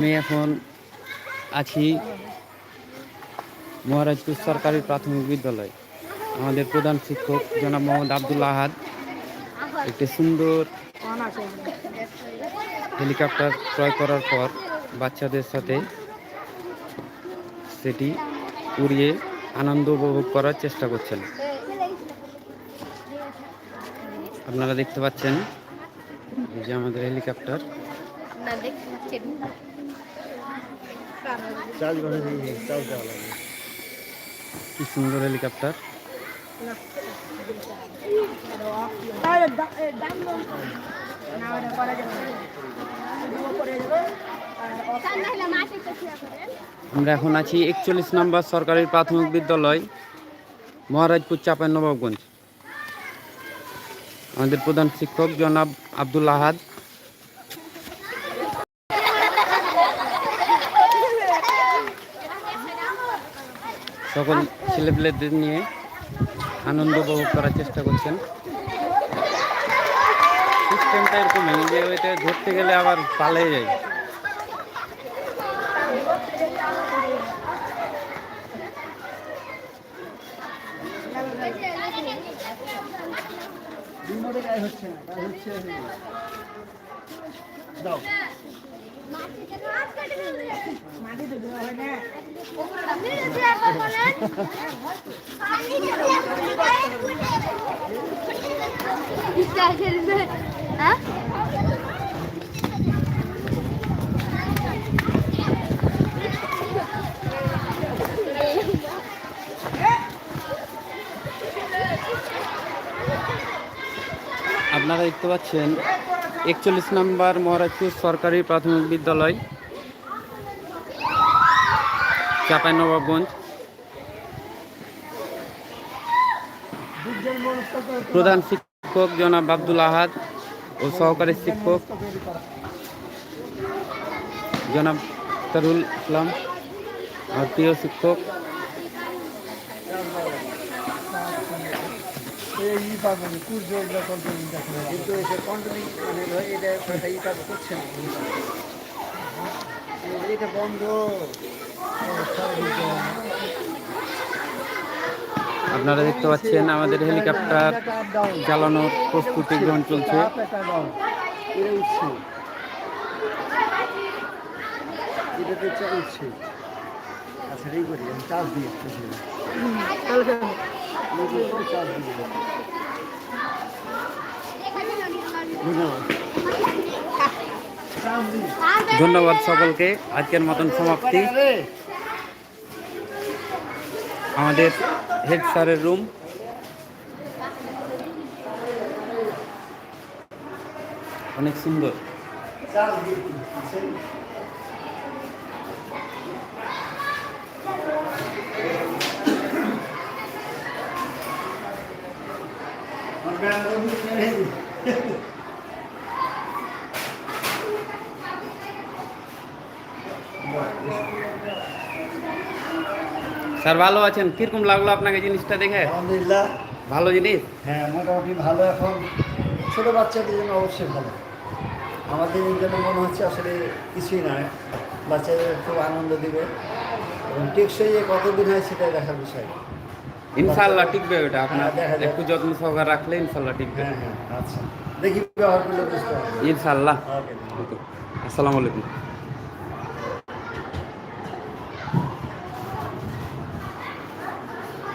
আমি এখন আছি মহারাজপুর সরকারি প্রাথমিক বিদ্যালয়। আমাদের প্রধান শিক্ষক জনাব মোহাম্মদ আব্দুল আহাদ, একটি সুন্দর হেলিকপ্টার ক্রয় করার পর বাচ্চাদের সাথে সেটি উড়িয়ে আনন্দ উপভোগ করার চেষ্টা করছেন। আপনারা দেখতে পাচ্ছেন এই যে আমাদের হেলিকপ্টার। দেখতে পাচ্ছেন? কি সুন্দর হেলিকপ্টার। আমরা এখন আছি একচল্লিশ নম্বর সরকারি প্রাথমিক বিদ্যালয়, মহারাজপুর চাপাই নবাবগঞ্জ আমাদের প্রধান শিক্ষক জনাব আব্দুল আহাদ। সকল ছেলেপেলেদের নিয়ে আনন্দ উপভোগ করার চেষ্টা করছেন। সিস্টেমটা এরকমই যে ওইটা ধরতে গেলে আবার পালিয়ে যায়। রিমোটে গায়ে হচ্ছে না। গায়ে হচ্ছে দাও হ্যাঁ আপনারা দেখতে পাচ্ছেন একচল্লিশ নম্বর মহারাজপুর সরকারি প্রাথমিক বিদ্যালয়। চাপাই নবাবগঞ্জ প্রধান শিক্ষক জনাব আব্দুল আহাদ ও সহকারী শিক্ষক জনাব তারুল ইসলাম প্রিয় শিক্ষক। মানে এটা বন্ধ। আপনারা দেখতে পাচ্ছেন আমাদের হেলিকপ্টার চালানোর প্রস্তুতি গ্রহণ চলছে। এটা ধন্যবাদ সকলকে আজকের মতন সমাপ্তি আমাদের হেড স্যারের রুম অনেক সুন্দর চার্জ দিয়ে স্যার ভালো আছেন? কীরকম লাগল আপনাকে জিনিসটা দেখে? আলহামদুলিল্লাহ। ভালো জিনিস? হ্যাঁ মোটামুটি ভালো এখন। ছোটো বাচ্চাদের জন্য অবশ্যই ভালো। আমাদের জন্য মনে হচ্ছে আসলে কিছুই নয়। বাচ্চাদের খুব আনন্দ দিবে এবং টেকসই যে কতদিন হয় সেটাই দেখার বিষয়। ইনশাল্লাহ টিকবে ওটা আপনার হ্যাঁ, যাক। একটু যত্ন সহকারে রাখলে ইনশাল্লাহ টিকবে। হ্যাঁ হ্যাঁ আচ্ছা। দেখি ব্যবহার করলে বুঝতে পারবে ইনশাল্লাহ ওকে। আসসালামু আলাইকুম।